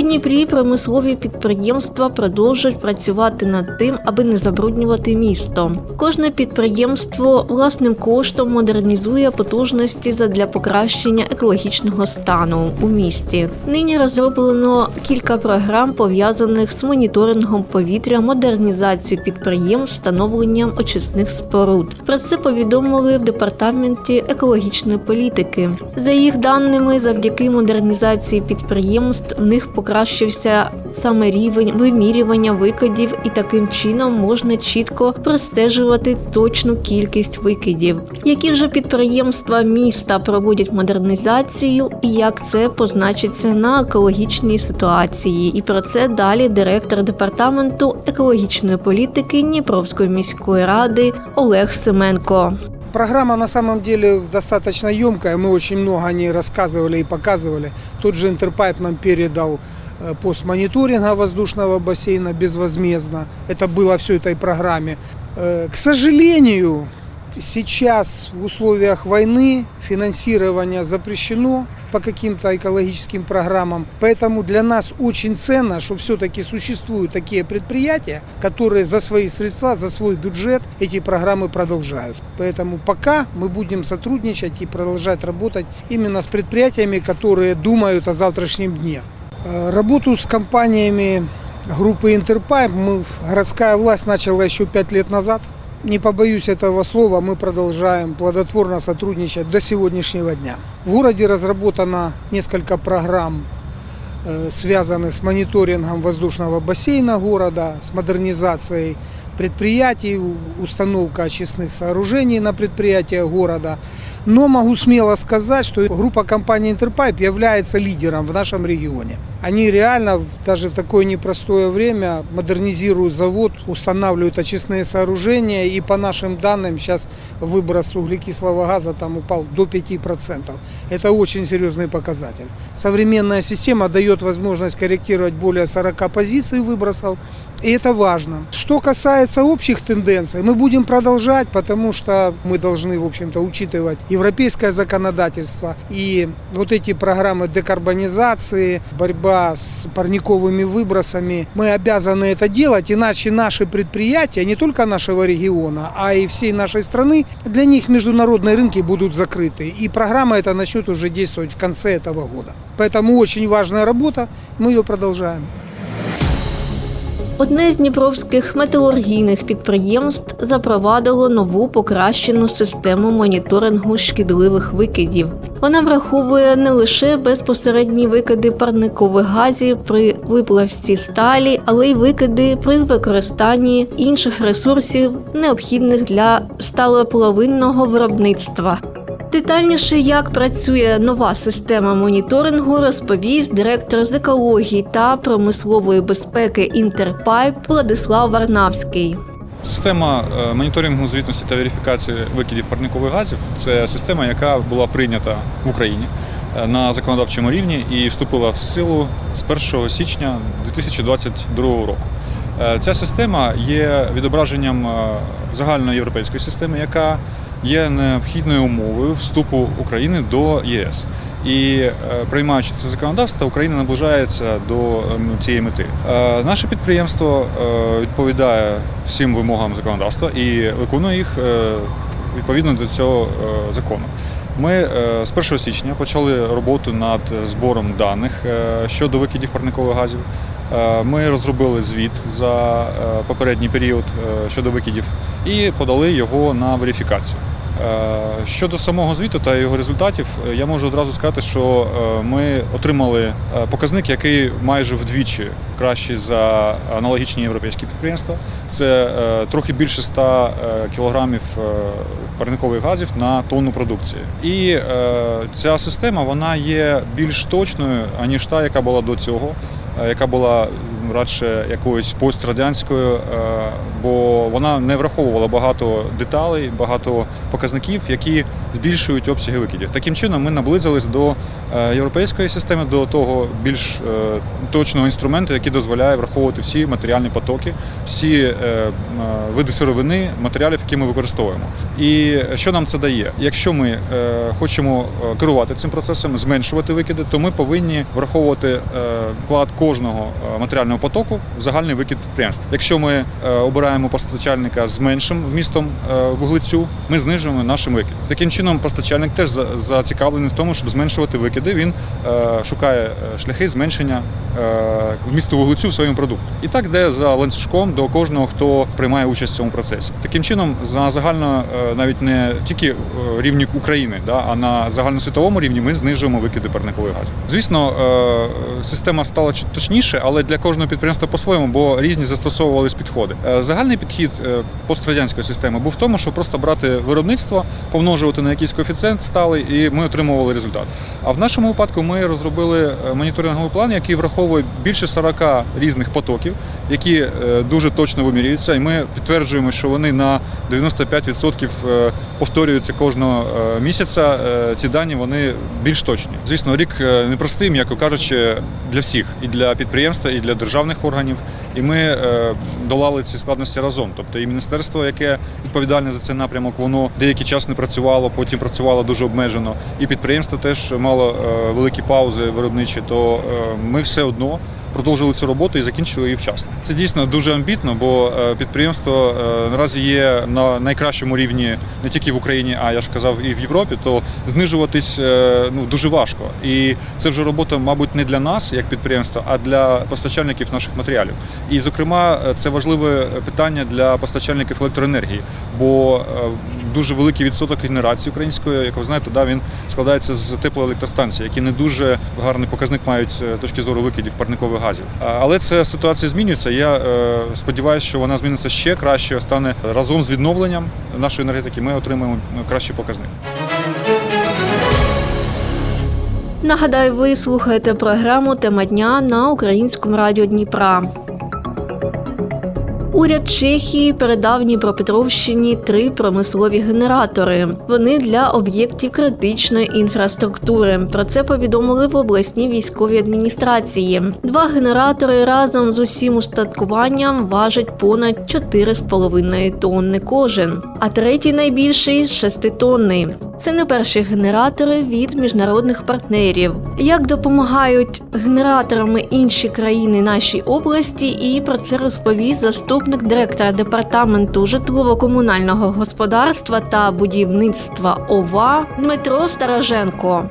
Дніпрі промислові підприємства продовжують працювати над тим, аби не забруднювати місто. Кожне підприємство власним коштом модернізує потужності задля покращення екологічного стану у місті. Нині розроблено кілька програм пов'язаних з моніторингом повітря, модернізацією підприємств, встановленням очисних споруд. Про це повідомили в департаменті екологічної політики. За їх даними, завдяки модернізації підприємств в них покращився саме рівень вимірювання викидів, і таким чином можна чітко простежувати точну кількість викидів. Які вже підприємства міста проводять модернізацію, і як це позначиться на екологічній ситуації? І про це далі директор департаменту екологічної політики Дніпровської міської ради Олег Семенко. Программа на самом деле достаточно емкая, мы очень много о ней рассказывали и показывали. Тот же Интерпайп нам передал э, пост мониторинга воздушного бассейна безвозмездно. Это было все этой программе. Э, К сожалению, сейчас в условиях войны финансирование запрещено по каким-то экологическим программам. Поэтому для нас очень ценно, что все-таки существуют такие предприятия, которые за свои средства, за свой бюджет эти программы продолжают. Поэтому пока мы будем сотрудничать и продолжать работать именно с предприятиями, которые думают о завтрашнем дне. Э, Работу с компаниями группы Интерпайп мы, городская власть начала еще пять лет назад. Не побоюсь этого слова, мы продолжаем плодотворно сотрудничать до сегодняшнего дня. В городе разработано несколько программ, э, связанных с мониторингом воздушного бассейна города, с модернизацией предприятий, установка очистных сооружений на предприятиях города. Но могу смело сказать, что группа компании Интерпайп является лидером в нашем регионе. Они реально даже в такое непростое время модернизируют завод, устанавливают очистные сооружения. И по нашим данным сейчас выброс углекислого газа там упал до 5%. Это очень серьезный показатель. Современная система дает возможность корректировать более 40 позиций выбросов. И это важно. Что касается общих тенденций, мы будем продолжать, потому что мы должны, в общем-то, учитывать европейское законодательство и вот эти программы декарбонизации, борьба с парниковыми выбросами. Мы обязаны это делать, иначе наши предприятия, не только нашего региона, а и всей нашей страны, для них международные рынки будут закрыты. И программа эта начнет уже действовать в конце этого года. Поэтому очень важная работа, мы ее продолжаем. Одне з дніпровських металургійних підприємств запровадило нову покращену систему моніторингу шкідливих викидів. Вона враховує не лише безпосередні викиди парникових газів при виплавці сталі, але й викиди при використанні інших ресурсів, необхідних для сталеплавинного виробництва. Детальніше, як працює нова система моніторингу, розповість директор з екології та промислової безпеки Інтерпайп Владислав Варнавський. Система е, моніторингу звітності та верифікації викидів парникових газів це система, яка була прийнята в Україні е, на законодавчому рівні і вступила в силу з 1 січня 2022 року. Е, Ця система є відображенням е, загальноєвропейської системи, яка є необхідною умовою вступу України до ЄС. І е, приймаючи це законодавство, Україна наближається до ем, цієї мети. Е, Наше підприємство е, відповідає всім вимогам законодавства і виконує їх відповідно до цього закону. Ми з 1 січня почали роботу над збором даних щодо викидів парникових газів. Ми розробили звіт за попередній період щодо викидів і подали його на верифікацію. Е, Щодо самого звіту та його результатів, е, я можу одразу сказати, що е, ми отримали показник, який майже вдвічі кращий за аналогічні європейські підприємства. Це трохи більше 100 е, кілограмів парникових газів на тонну продукції. І ця система вона є більш точною аніж та, яка була до цього, яка була радше якоюсь пострадянською, е, бо вона не враховувала багато деталей, багато показників, які збільшують обсяги викидів. Таким чином ми наблизились до європейської системи, до того більш е, точного інструменту, який дозволяє враховувати всі матеріальні потоки, всі е, е, види сировини, матеріалів, які ми використовуємо. І що нам це дає? Якщо ми е, хочемо е, керувати цим процесом, зменшувати викиди, то ми повинні враховувати е, вклад кожного е, матеріального потоку в загальний викид підприємств. Якщо ми е, обираємо постачальника з меншим вмістом е, вуглецю, ми знижуємо наш викид. Таким чином, постачальник теж за- зацікавлений в тому, щоб зменшувати викиди. Він е, шукає е, шляхи зменшення е, вмісту вуглецю в своєму продукті. І так йде за ланцюжком до кожного, хто приймає участь в цьому процесі. Таким чином, за загально навіть не тільки рівні України, а на загальносвітовому рівні ми знижуємо викиди парникових газів. Звісно, система стала точніше, але для кожного підприємства по-своєму, бо різні застосовувались підходи. Загальний підхід пострадянської системи був в тому, що просто брати виробництво, помножувати на якийсь коефіцієнт сталий, і ми отримували результат. А в нашому випадку ми розробили е, моніторинговий план, який враховує більше 40 різних потоків, які е, дуже точно вимірюються, і ми підтверджуємо, що вони на 95% е, повторюються кожного місяця. Ці дані вони більш точні. Звісно, рік непростий, м'яко кажучи, для всіх і для підприємства, і для державних органів. І ми е, долали ці складності разом. Тобто і міністерство, яке відповідальне за цей напрямок, воно деякий час не працювало, потім працювало дуже обмежено. І підприємство теж мало е, великі паузи виробничі. То е, ми все одно продовжили цю роботу і закінчили її вчасно. Це дійсно дуже амбітно, бо е, підприємство е, наразі є на найкращому рівні не тільки в Україні, а я ж казав, і в Європі. То знижуватись е, ну дуже важко. І це вже робота, мабуть, не для нас, як підприємства, а для постачальників наших матеріалів. І, зокрема, це важливе питання для постачальників електроенергії, бо дуже великий відсоток генерації української, як ви знаєте, да, він складається з теплоелектростанцій, які не дуже гарний показник мають з точки зору викидів парникових газів. Але ця ситуація змінюється. Я е, сподіваюся, що вона зміниться ще краще. Стане разом з відновленням нашої енергетики. Ми отримаємо кращий показник. Нагадаю, ви слухаєте програму Тема дня на українському радіо Дніпра. Уряд Чехії передав Дніпропетровщині три промислові генератори. Вони для об'єктів критичної інфраструктури. Про це повідомили в обласній військовій адміністрації. Два генератори разом з усім устаткуванням важать понад 4,5 тонни кожен, а третій найбільший 6-тонний. Це не перші генератори від міжнародних партнерів. Як допомагають генераторами інші країни нашій області, і про це розповість заступник директора департаменту житлово-комунального господарства та будівництва ОВА Дмитро Староженко.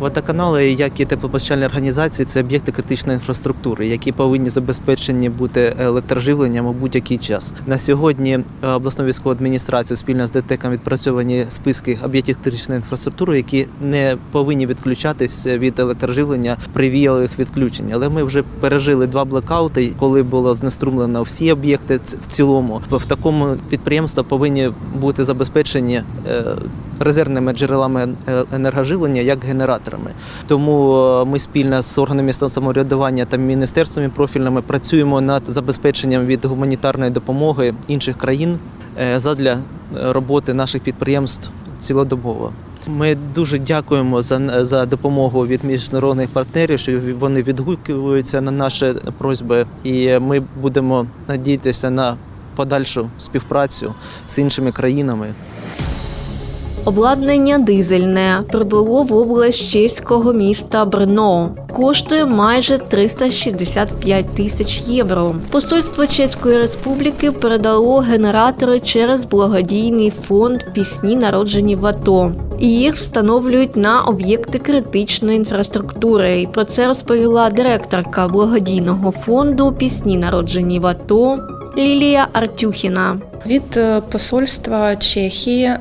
Водоканали, як і теплопостачальні організації, це об'єкти критичної інфраструктури, які повинні забезпечені бути електроживленням у будь-який час. На сьогодні е, обласну військову адміністрацію спільно з ДТЕКом відпрацьовані списки об'єктів критичної інфраструктури, які не повинні відключатись від електроживлення при віялих відключень. Але ми вже пережили два блекаути, коли було знеструмлено всі об'єкти в цілому. В такому підприємства повинні бути забезпечені е, резервними джерелами е, енергоживлення як генераторами. Тому е, ми спільно з органами місцевого самоврядування та міністерствами профільними працюємо над забезпеченням від гуманітарної допомоги інших країн е, задля е, роботи наших підприємств цілодобово. Ми дуже дякуємо за, за допомогу від міжнародних партнерів, що вони відгукуються на наші просьби, і ми будемо надіятися на подальшу співпрацю з іншими країнами. Обладнання дизельне прибуло в область чеського міста Брно. Коштує майже 365 тисяч євро. Посольство Чеської Республіки передало генератори через благодійний фонд Пісні народжені в АТО. І їх встановлюють на об'єкти критичної інфраструктури. І про це розповіла директорка благодійного фонду Пісні народжені в АТО Лілія Артюхіна. Від е, посольства Чехії е,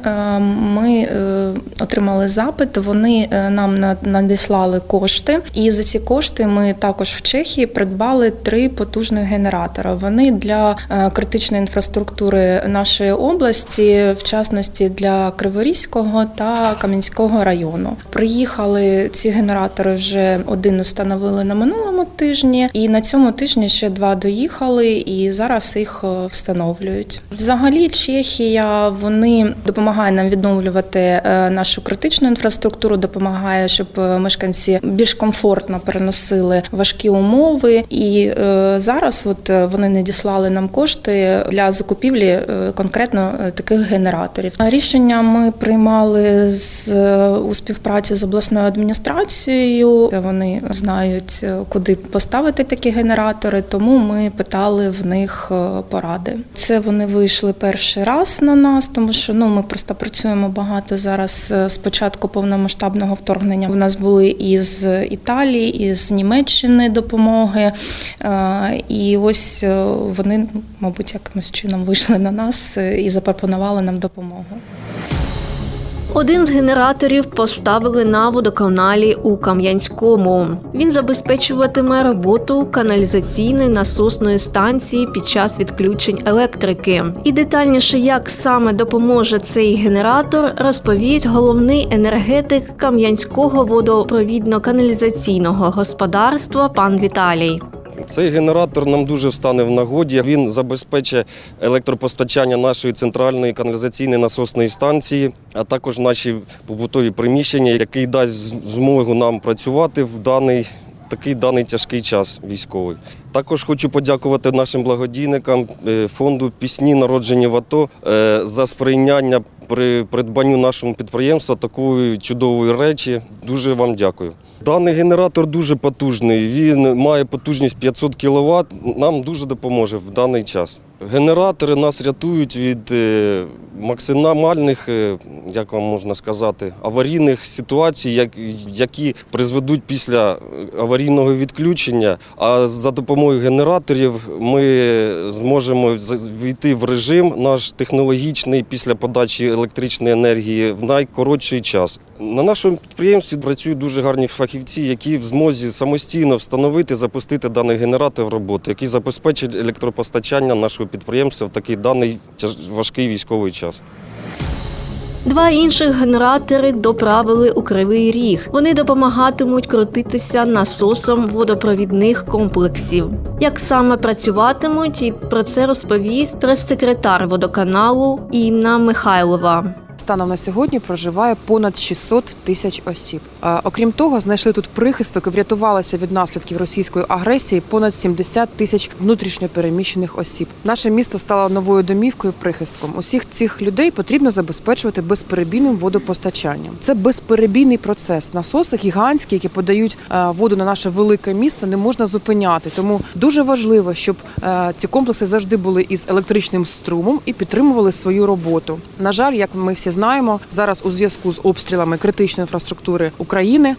ми е, отримали запит. Вони нам на- надіслали кошти, і за ці кошти ми також в Чехії придбали три потужних генератора. Вони для критичної інфраструктури нашої області, в частності для Криворізького та Кам'янського району. Приїхали ці генератори вже один установили на минулому тижні, і на цьому тижні ще два доїхали, і зараз їх встановлюють. Взагалі, Чехія вони допомагає нам відновлювати е, нашу критичну інфраструктуру, допомагає, щоб е, мешканці більш комфортно переносили важкі умови. І е, зараз от вони надіслали нам кошти для закупівлі конкретно таких генераторів. Рішення ми приймали з у співпраці з обласною адміністрацією. Вони знають, куди поставити такі генератори, тому ми питали в них поради. Це вони вийшли перший раз на нас, тому що ну ми просто працюємо багато зараз Спочатку початку повномасштабного вторгнення. У нас були із Італії, із Німеччини допомоги. Е, І ось е, вони, мабуть, якимось чином вийшли на нас е, і запропонували нам допомогу. Один з генераторів поставили на водоканалі у Кам'янському. Він забезпечуватиме роботу каналізаційної насосної станції під час відключень електрики. І детальніше, як саме допоможе цей генератор, розповість головний енергетик Кам'янського водопровідно-каналізаційного господарства пан Віталій. Цей генератор нам дуже стане в нагоді. Він забезпечить електропостачання нашої центральної каналізаційної насосної станції, а також наші побутові приміщення, який дасть змогу нам працювати в даний такий даний тяжкий час військовий. Також хочу подякувати нашим благодійникам е, фонду Пісні народжені в АТО е, за сприяння при придбанню нашому підприємства такої чудової речі. Дуже вам дякую. Даний генератор дуже потужний. Він має потужність 500 кВт. Нам дуже допоможе в даний час. Генератори нас рятують від е, максимальних, е, як вам можна сказати, аварійних ситуацій, які призведуть після аварійного відключення. А за допомогою генераторів ми зможемо війти в режим наш технологічний після подачі електричної енергії в найкоротший час. На нашому підприємстві працюють дуже гарні фахівці, які в змозі самостійно встановити, запустити даний генератор в роботу, який забезпечить електропостачання нашого в такий даний важкий військовий час. Два інших генератори доправили у Кривий Ріг. Вони допомагатимуть крутитися насосом водопровідних комплексів. Як саме працюватимуть, і про це розповість прес-секретар водоканалу Інна Михайлова. Станом на сьогодні проживає понад 600 тисяч осіб. Окрім того, знайшли тут прихисток і врятувалися від наслідків російської агресії понад 70 тисяч внутрішньопереміщених осіб. Наше місто стало новою домівкою прихистком. Усіх цих людей потрібно забезпечувати безперебійним водопостачанням. Це безперебійний процес. Насоси гігантські, які подають воду на наше велике місто, не можна зупиняти. Тому дуже важливо, щоб ці комплекси завжди були із електричним струмом і підтримували свою роботу. На жаль, як ми всі знаємо, зараз у зв'язку з обстрілами критичної інфраструктури України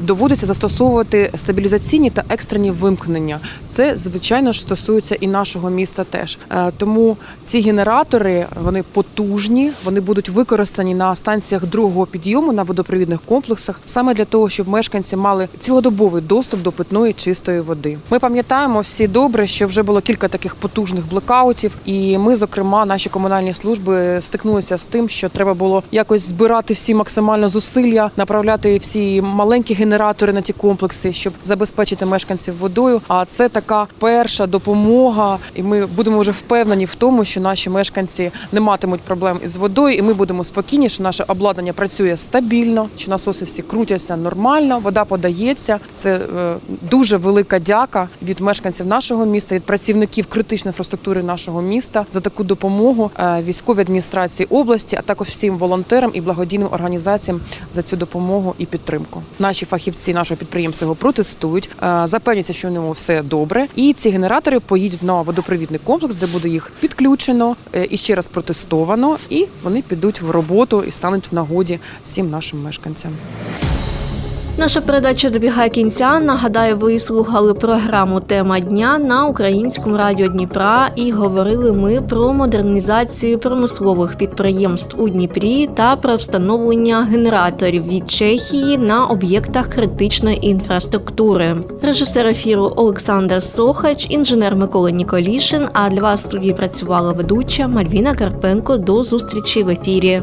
доводиться застосовувати стабілізаційні та екстрені вимкнення. Це звичайно ж стосується і нашого міста теж. Е, Тому ці генератори вони потужні, вони будуть використані на станціях другого підйому на водопровідних комплексах, саме для того, щоб мешканці мали цілодобовий доступ до питної чистої води. Ми пам'ятаємо всі добре, що вже було кілька таких потужних блекаутів, і ми, зокрема, наші комунальні служби стикнулися з тим, що треба було якось збирати всі максимально зусилля, направляти всі маленькі генератори на ті комплекси, щоб забезпечити мешканців водою. А це така перша допомога, і ми будемо вже впевнені в тому, що наші мешканці не матимуть проблем із водою, і ми будемо спокійні, що наше обладнання працює стабільно, що насоси всі крутяться нормально, вода подається. Це е, дуже велика дяка від мешканців нашого міста, від працівників критичної інфраструктури нашого міста за таку допомогу е, військовій адміністрації області, а також всім волонтерам і благодійним організаціям за цю допомогу і підтримку. Наші фахівці нашого підприємства його протестують, е, запевняться, що в ньому все добре. І ці генератори поїдуть на водопровідний комплекс, де буде їх підключено е, і ще раз протестовано, і вони підуть в роботу і стануть в нагоді всім нашим мешканцям. Наша передача добігає кінця. Нагадаю, ви слухали програму Тема дня на українському радіо Дніпра і говорили ми про модернізацію промислових підприємств у Дніпрі та про встановлення генераторів від Чехії на об'єктах критичної інфраструктури. Режисер ефіру Олександр Сохач, інженер Микола Ніколішин. А для вас в студії працювала ведуча Мальвіна Карпенко. До зустрічі в ефірі.